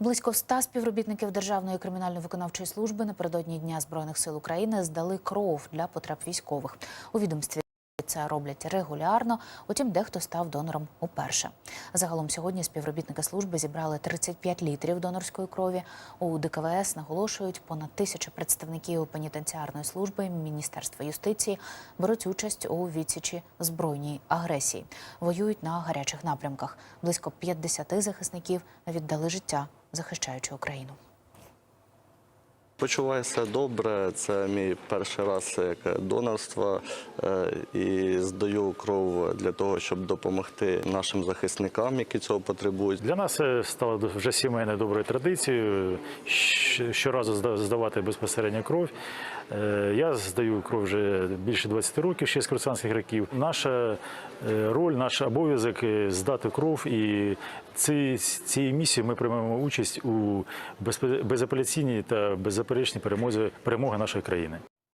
Близько 100 співробітників Державної кримінально-виконавчої служби напередодні Дня Збройних сил України здали кров для потреб військових. У відомстві це роблять регулярно, утім, дехто став донором уперше. Загалом сьогодні співробітники служби зібрали 35 літрів донорської крові. У ДКВС наголошують, понад тисячу представників пенітенціарної служби Міністерства юстиції беруть участь у відсічі збройній агресії, воюють на гарячих напрямках. Близько 50 захисників віддали життя, захищаючи Україну. Почуваюся добре. Це мій перший раз як донорство е, і здаю кров для того, щоб допомогти нашим захисникам, які цього потребують. Для нас стало вже сімейною доброю традицією щоразу здавати безпосередньо кров. Е, Я здаю кров вже більше 20 років, ще з курсантських років. Наша е, роль, наш обов'язок е, здати кров. І ці, цією місією ми приймемо участь у безапеляційній та беззаперечній перемозі перемоги нашої країни.